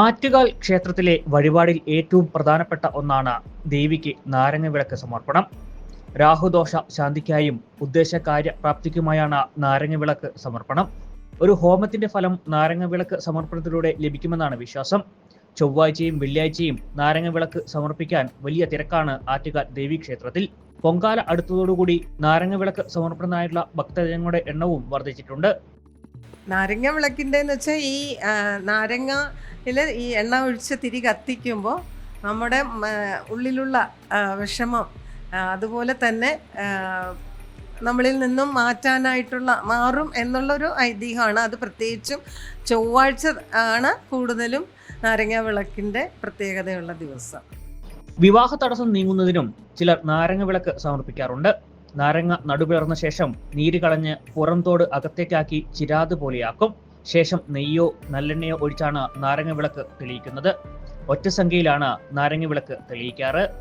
ആറ്റുകാൽ ക്ഷേത്രത്തിലെ വഴിപാടിൽ ഏറ്റവും പ്രധാനപ്പെട്ട ഒന്നാണ് ദേവിക്ക് നാരങ്ങ വിളക്ക് സമർപ്പണം. രാഹുദോഷ ശാന്തിക്കായും ഉദ്ദേശകാര്യ പ്രാപ്തിക്കുമായാണ് നാരങ്ങ വിളക്ക് സമർപ്പണം. ഒരു ഹോമത്തിന്റെ ഫലം നാരങ്ങ വിളക്ക് സമർപ്പണത്തിലൂടെ ലഭിക്കുമെന്നാണ് വിശ്വാസം. ചൊവ്വാഴ്ചയും വെള്ളിയാഴ്ചയും നാരങ്ങ വിളക്ക് സമർപ്പിക്കാൻ വലിയ തിരക്കാണ് ആറ്റുകാൽ ദേവി ക്ഷേത്രത്തിൽ. പൊങ്കാല അടുത്തതോടുകൂടി നാരങ്ങ വിളക്ക് സമർപ്പണത്തിനായുള്ള ഭക്തജനങ്ങളുടെ എണ്ണവും വർദ്ധിച്ചിട്ടുണ്ട്. നാരങ്ങ വിളക്കിന്റെ എന്ന് വെച്ചാൽ ഈ നാരങ്ങയിൽ ഈ എണ്ണ ഒഴിച്ച് തിരി കത്തിക്കുമ്പോൾ നമ്മുടെ ഉള്ളിലുള്ള വിഷമം അതുപോലെ തന്നെ നമ്മളിൽ നിന്നും മാറ്റാനായിട്ടുള്ള മാറും എന്നുള്ളൊരു ഐതിഹ്യമാണ് അത് പ്രത്യേകിച്ചും ചൊവ്വാഴ്ച ആണ് കൂടുതലും നാരങ്ങ വിളക്കിന്റെ പ്രത്യേകതയുള്ള ദിവസം. വിവാഹ തടസ്സം നീങ്ങുന്നതിനും ചിലർ നാരങ്ങ വിളക്ക് സമർപ്പിക്കാറുണ്ട്. നാരങ്ങ നടുപിളർന്ന ശേഷം നീര് കളഞ്ഞ് പുറംതോട് അകത്തേക്കാക്കി ചിരാത് പോലെയാക്കും. ശേഷം നെയ്യോ നല്ലെണ്ണയോ ഒഴിച്ചാണ് നാരങ്ങ വിളക്ക് തെളിയിക്കുന്നത്. ഒറ്റ സംഖ്യയിലാണ് നാരങ്ങ വിളക്ക് തെളിയിക്കാറ്.